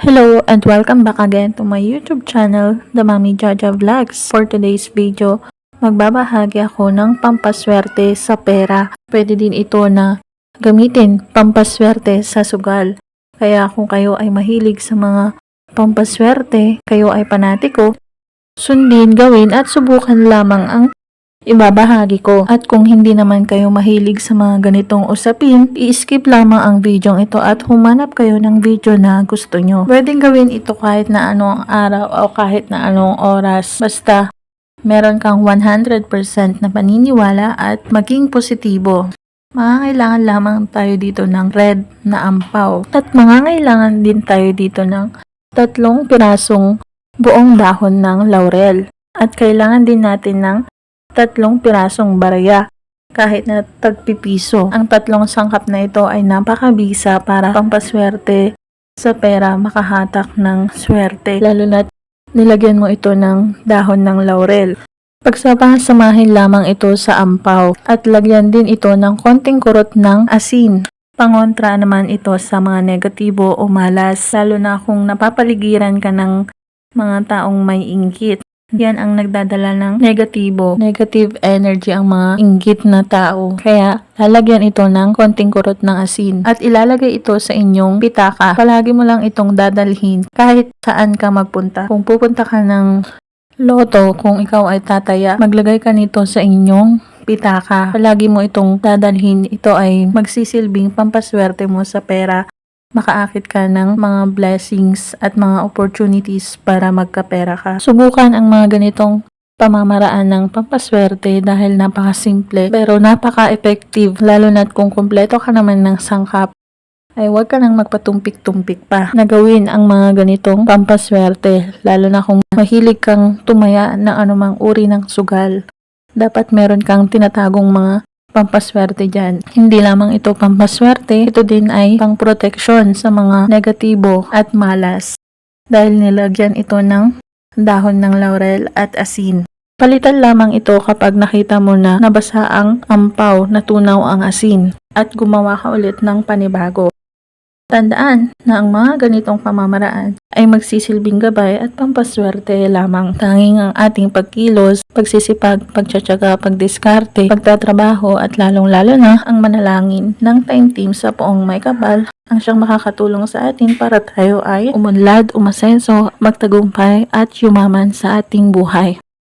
Hello and welcome back again to my YouTube channel, The Mami Jaja Vlogs. For today's video, magbabahagi ako ng pampaswerte sa pera. Pwede din ito na gamitin pampaswerte sa sugal. Kaya kung kayo ay mahilig sa mga pampaswerte, kayo ay panatiko, sundin, gawin at subukan lamang ang ibabahagi ko. At kung hindi naman kayo mahilig sa mga ganitong usapin, i-skip lamang ang video ito at humanap kayo ng video na gusto nyo. Pwedeng gawin ito kahit na anong araw o kahit na anong oras. Basta meron kang 100% na paniniwala at maging positibo. Mangangailangan lamang tayo dito ng red na ampaw. At mangangailangan din tayo dito ng tatlong pirasong buong dahon ng laurel. At kailangan din natin ng tatlong pirasong barya kahit na tagpipiso. Ang tatlong sangkap na ito ay napakabisa para pampaswerte sa pera makahatak ng swerte. Lalo na nilagyan mo ito ng dahon ng laurel. Pagsama-samahin lamang ito sa ampaw at lagyan din ito ng konting kurot ng asin. Pangontra naman ito sa mga negatibo o malas, lalo na kung napapaligiran ka ng mga taong may inggit. Yan ang nagdadala ng negatibo. Negative energy ang mga inggit na tao. Kaya, lalagyan ito ng konting kurot ng asin. At ilalagay ito sa inyong pitaka. Palagi mo lang itong dadalhin kahit saan ka magpunta. Kung pupunta ka ng loto, kung ikaw ay tataya, maglagay ka nito sa inyong pitaka. Palagi mo itong dadalhin. Ito ay magsisilbing pampaswerte mo sa pera makaakit ka ng mga blessings at mga opportunities para magkapera ka. Subukan ang mga ganitong pamamaraan ng pampaswerte dahil napakasimple pero napaka-effective lalo na't kung kumpleto ka naman ng sangkap ay huwag ka nang magpatumpik-tumpik pa na gawin ang mga ganitong pampaswerte lalo na kung mahilig kang tumaya ng anumang uri ng sugal. Dapat meron kang tinatagong mga pampaswerte dyan. Hindi lamang ito pampaswerte, ito din ay pangproteksyon sa mga negatibo at malas dahil nilagyan ito ng dahon ng laurel at asin. Palitan lamang ito kapag nakita mo na nabasa ang ampaw na tunaw ang asin at gumawa ka ulit ng panibago. Tandaan na ang mga ganitong pamamaraan ay magsisilbing gabay at pampaswerte lamang. Tanging ang ating pagkilos, pagsisipag, pagtsatsaga, pagdiskarte, pagtatrabaho at lalong-lalo na ang manalangin ng time team sa poong may kapal ang siyang makakatulong sa atin para tayo ay umunlad, umasenso, magtagumpay at yumaman sa ating buhay.